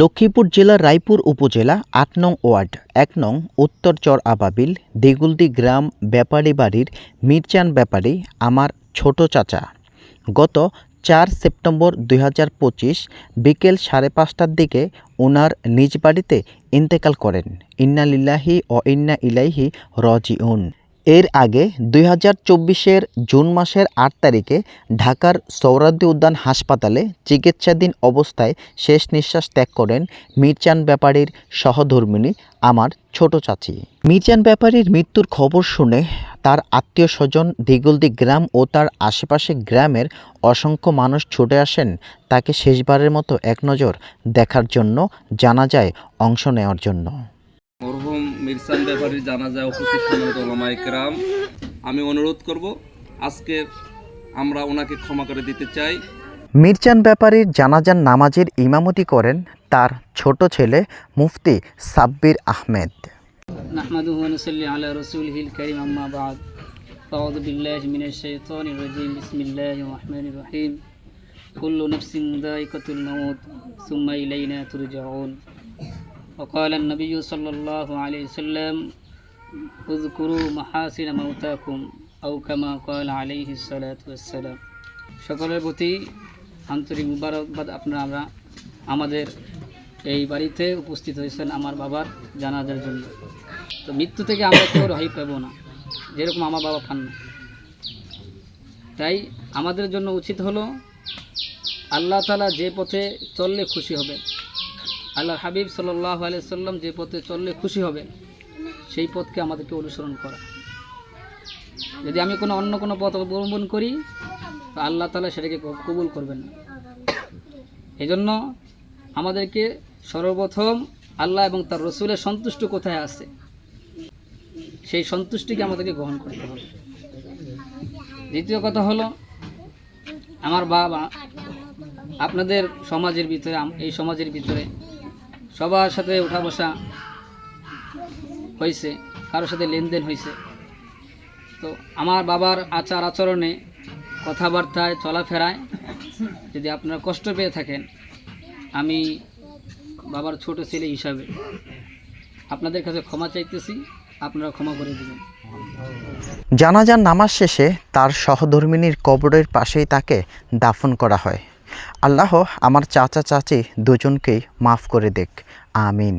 লক্ষ্মীপুর জেলার রায়পুর উপজেলা আট নং ওয়ার্ড, এক নং উত্তর চর আবাবিল, দেগুলদি গ্রাম ব্যাপারী বাড়ির মিরচান ব্যাপারী, আমার ছোট চাচা। গত চার সেপ্টেম্বর দু হাজার পঁচিশ বিকেল সাড়ে পাঁচটার দিকে ওনার নিজ বাড়িতে ইন্তেকাল করেন। ইন্না লিল্লাহি ও ইন্না ইলাইহি রজিউন। এর আগে দুই হাজার চব্বিশের জুন মাসের আট তারিখে ঢাকার সৌরাদ্দি উদ্যান হাসপাতালে চিকিৎসাধীন অবস্থায় শেষ নিঃশ্বাস ত্যাগ করেন মির্চান ব্যাপারীর সহধর্মিণী আমার ছোট চাচি। মিরচান ব্যাপারীর মৃত্যুর খবর শুনে তার আত্মীয় স্বজন দিগুলদি গ্রাম ও তার আশেপাশে গ্রামের অসংখ্য মানুষ ছুটে আসেন তাকে শেষবারের মতো এক নজর দেখার জন্য, জানা যায়, অংশ নেওয়ার জন্য। মিরসান ব্যাপারীর জানাজায় উপস্থিত সম্মানিত ওলামায়ে কেরাম আমি অনুরোধ করব আজকে আমরা ওনাকে ক্ষমা করে দিতে চাই মিরচান ব্যাপারীর জানাজান নামাজের ইমামতি করেন তার ছোট ছেলে মুফতি সাব্বির আহমেদ نحمده ونصلي على رسوله الكريم أما بعد أعوذ بالله من الشيطان الرجيم بسم الله الرحمن الرحيم كل نفس ذائقة الموت ثم إلينا ترجعون وقال النبي صلى الله عليه وسلم اذكروا محاسن موتاكم أو كما قال عليه الصلاة والسلام সকলের প্রতি আন্তরিক মুবারকবাদ আপনারা আমরা আমাদের এই বাড়িতে উপস্থিত হয়েছেন আমার বাবার জানাজার জন্য তো মৃত্যু থেকে আমরা কেউ রেহাই পাব না যেরকম আমার বাবা পান না তাই আমাদের জন্য উচিত হলো আল্লাহ তালা যে পথে চললে খুশি হবে আল্লাহ হাবিব সাল্লাহ আলিয়াল্লাম যে পথে চললে খুশি হবে সেই পথকে আমাদেরকে অনুসরণ করা। যদি আমি কোনো অন্য কোনো পথ অবলম্বন করি, তো আল্লাহ তালা সেটাকে কবুল করবেন না। এই জন্য আমাদেরকে সর্বপ্রথম আল্লাহ এবং তার রসুলের সন্তুষ্ট কোথায় আছে, সেই সন্তুষ্টিকে আমাদেরকে গ্রহণ করতে হবে। দ্বিতীয় কথা হলো, আমার বাবা আপনাদের সমাজের ভিতরে এই সমাজের ভিতরে সবার সাথে উঠা বসা হয়েছে, কারোর সাথে লেনদেন হয়েছে। তো আমার বাবার আচার আচরণে, কথাবার্তায়, চলাফেরায় যদি আপনারা কষ্ট পেয়ে থাকেন, আমি বাবার ছোট ছেলে হিসাবে আপনাদের কাছে ক্ষমা চাইতেছি, আপনারা ক্ষমা করে দেবেন। জানাজান নামাজ শেষে তার সহধর্মিনীর কবরের পাশেই তাকে দাফন করা হয়। আল্লাহ আমার চাচা চাচি দুজনকেই মাফ করে দেখ। আমিন।